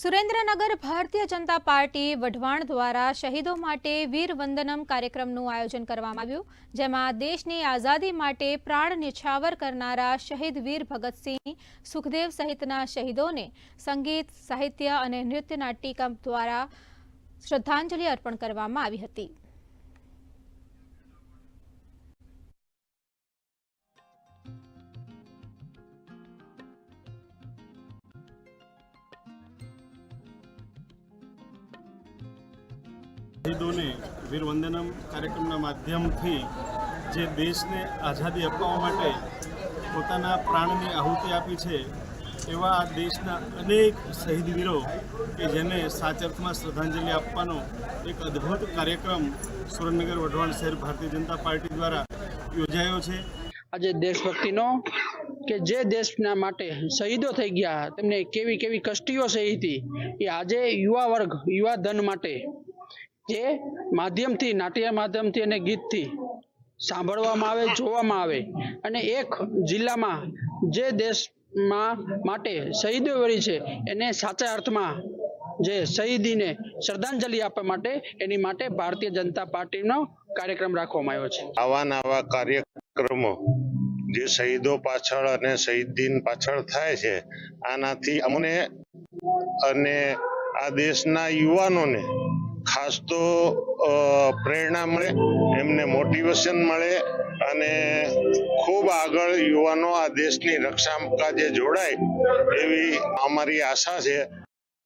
Surendranagar Bharatiya Janata party Wadhwan દ્વારા શહીદો માટે વીર વંદનમ કાર્યક્રમનું આયોજન કરવામાં આવ્યું, જેમાં દેશની આઝાદી માટે પ્રાણ નિછાવર કરનારા શહીદ વીર ભગતસિંહ સુખદેવ સહિતના શહીદોને સંગીત, સાહિત્ય અને નૃત્ય નાટિકા દ્વારા શ્રદ્ધાંજલિ અર્પણ કરવામાં આવી હતી. શહીદોને વીરવંદનમ કાર્યક્રમના માધ્યમથી જે દેશને આઝાદી અપાવવા માટે પોતાના પ્રાણની આહુતિ આપી છે, એવા દેશના અનેક શહીદ કે જેને સાચર્થમાં શ્રદ્ધાંજલિ આપવાનો એક અદ્ભુત કાર્યક્રમ સુરેન્દ્રનગર વઢવાણ શહેર ભારતીય જનતા પાર્ટી દ્વારા યોજાયો છે. આજે દેશભક્તિનો કે જે દેશના માટે શહીદો થઈ ગયા, તેમને કેવી કેવી કષ્ટીઓ સહી હતી, એ આજે યુવા વર્ગ, યુવા ધન માટે જે માધ્યમથી, નાટ્ય માધ્યમથી અને ગીતથી સાંભળવામાં આવે, જોવામાં આવે. અને એક જિલ્લામાં જે દેશમાં માટે શહીદો વળી છે, એને સાચા અર્થમાં જે શહીદીને શ્રદ્ધાંજલિ આપવા માટે, એની માટે ભારતીય જનતા પાર્ટીનો કાર્યક્રમ રાખવામાં આવ્યો છે. આવા નવા કાર્યક્રમો જે શહીદો પાછળ અને શહીદ દિન પાછળ થાય છે, આનાથી અમને અને આ દેશના યુવાનોને ખાસ તો પ્રેરણા મળે, એમને મોટિવેશન મળે અને ખૂબ આગળ યુવાનો આ દેશની રક્ષા કાજે જોડાય એવી અમારી આશા છે.